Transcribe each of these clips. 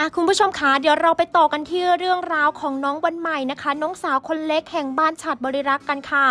อะคุณผู้ชมคะเดี๋ยวเราไปต่อกันที่เรื่องราวของน้องวันใหม่นะคะ น้องสาวคนเล็กแห่งบ้านฉัดบริรักษ์กันค่ะ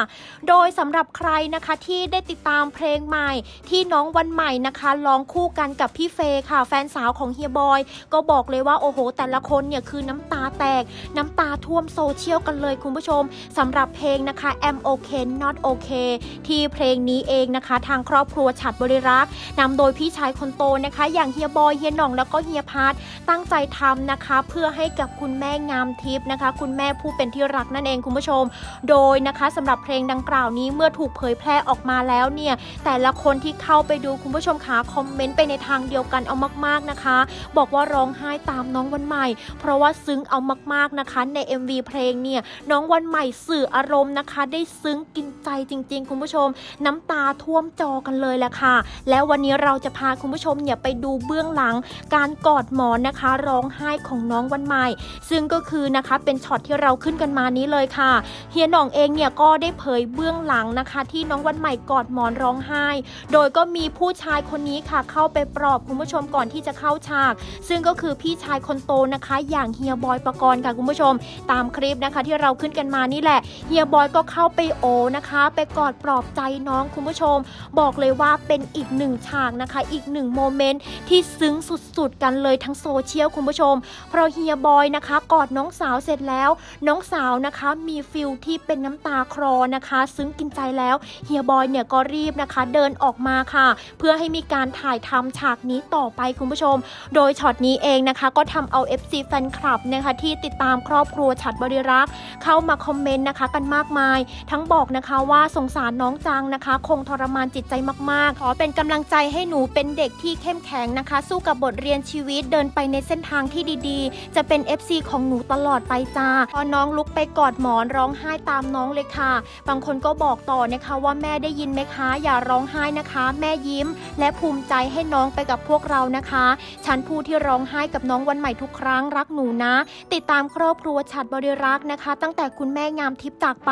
โดยสำหรับใครนะคะที่ได้ติดตามเพลงใหม่ ที่น้องวันใหม่นะคะร้องคู่กันกับพี่เฟย์ค่ะ แฟนสาวของเฮียบอย ก็บอกเลยว่าโอ้โห แต่ละคนเนี่ยคือน้ำตาแตก น้ำตาท่วมโซเชียลกันเลยคุณผู้ชมสำหรับเพลงนะคะ am okay not okay ที่เพลงนี้เองนะคะ ทางครอบครัวฉัดบริรักษ์นำโดยพี่ชายคนโตนะคะ อย่างเฮียบอยเฮียหน่องแล้วก็เฮียพัทตั้งใจทำนะคะ เพื่อให้กับคุณแม่งามทิพย์นะคะ คุณแม่ผู้เป็นที่รักนั่นเองคุณผู้ชม โดยนะคะสำหรับเพลงดังกล่าวนี้เมื่อถูกเผยแพร่ออกมาแล้วเนี่ยแต่ละคนที่เข้าไปดูคุณผู้ชมคะคอมเมนต์ไปในทางเดียวกันเอามากๆนะคะ บอกว่าร้องไห้ตามน้องวันใหม่ เพราะว่าซึ้งเอามากๆนะคะใน MV เพลงเนี่ยน้องวันใหม่สื่ออารมณ์นะคะ ได้ซึ้งกินใจจริง ๆ คุณผู้ชม น้ำตาท่วมจอกันเลยแหละค่ะ แล้ววันนี้เราจะพาคุณผู้ชมเนี่ยไปดูเบื้องหลังการกอดหมอนนะคะร้องไห้ของน้องวันใหม่ ซึ่งก็คือนะคะเป็นช็อตที่เราขึ้นกันมานี้เลยค่ะ เฮียหน่องเองเนี่ยก็ได้เผยเบื้องหลังนะคะ ที่น้องวันใหม่กอดหมอนร้องไห้ โดยก็มีผู้ชายคนนี้ค่ะ เข้าไปปลอบคุณผู้ชมก่อนที่จะเข้าฉาก ซึ่งก็คือพี่ชายคนโตนะคะ อย่างเฮียบอยประกรณ์ค่ะคุณผู้ชม ตามคลิปนะคะที่เราขึ้นกันมานี่แหละเฮียบอยก็เข้าไปโอนะคะ ไปกอดปลอบใจน้องคุณผู้ชม บอกเลยว่าเป็นอีกหนึ่งฉากนะคะ อีกหนึ่งโมเมนต์ที่ซึ้งสุดๆกันเลยทั้งโซเชียลคุณผู้ชม เพราะเฮียบอยนะคะกอดน้องสาวเสร็จแล้ว น้องสาวนะคะมีฟิลที่เป็นน้ำตาคลอนะคะ ซึ้งกินใจแล้วเฮียบอยเนี่ยก็รีบนะคะเดินออกมาค่ะ เพื่อให้มีการถ่ายทำฉากนี้ต่อไปคุณผู้ชม โดยช็อตนี้เองนะคะก็ทำเอา FC แฟนคลับนะคะที่ติดตามครอบครัวฉัดบริรักษ์เข้ามาคอมเมนต์นะคะกันมากมาย ทั้งบอกนะคะว่าสงสารน้องจังนะคะ คงทรมานจิตใจมากๆ ขอเป็นกำลังใจให้หนูเป็นเด็กที่เข้มแข็งนะคะ สู้กับบทเรียนชีวิตเดินไปในเส้นทางที่ดีๆ จะเป็น FC ของหนูตลอดไปจ้า พอน้องลุกไปกอดหมอนร้องไห้ตามน้องเลยค่ะ บางคนก็บอกต่อนะคะว่าแม่ได้ยินไหมคะ อย่าร้องไห้นะคะ แม่ยิ้ม และภูมิใจให้น้องไปกับพวกเรานะคะ ฉันผู้ที่ร้องไห้กับน้องวันใหม่ทุกครั้งรักหนูนะ ติดตามครอบครัวฉัดบริรักษ์นะคะ ตั้งแต่คุณแม่งามทิพย์จากไป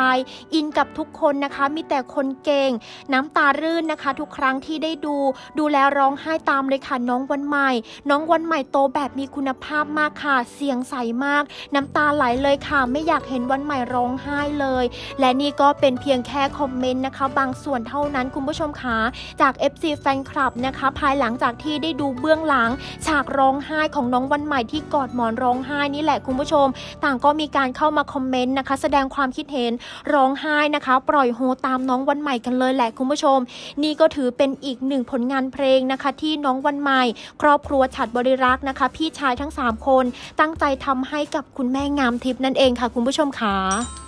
อินกับทุกคนนะคะ มีแต่คนเก่ง น้ำตารื่นนะคะ ทุกครั้งที่ได้ดู ดูแลร้องไห้ตามเลยค่ะน้องวันใหม่ น้องวันใหม่โตแบบมีคุณภาพมากค่ะ เสียงใสมาก น้ำตาไหลเลยค่ะ ไม่อยากเห็นวันใหม่ร้องไห้เลย และนี่ก็เป็นเพียงแค่คอมเมนต์นะคะ บางส่วนเท่านั้นคุณผู้ชมคะจาก FC แฟนคลับนะคะ ภายหลังจากที่ได้ดูเบื้องหลัง ฉากร้องไห้ของน้องวันใหม่ที่กอดหมอนร้องไห้นี่แหละคุณผู้ชม ต่างก็มีการเข้ามาคอมเมนต์นะคะ แสดงความคิดเห็นร้องไห้นะคะ ปล่อยโฮตามน้องวันใหม่กันเลยแหละคุณผู้ชม นี่ก็ถือเป็นอีกหนึ่งผลงานเพลงนะคะ ที่น้องวันใหม่ ครอบครัวฉัดบริรักษ์นะคะ พี่ชาายทั้ง 3 คน ตั้งใจทำให้กับคุณแม่งามทิพย์นั่นเองค่ะคุณผู้ชมค่ะ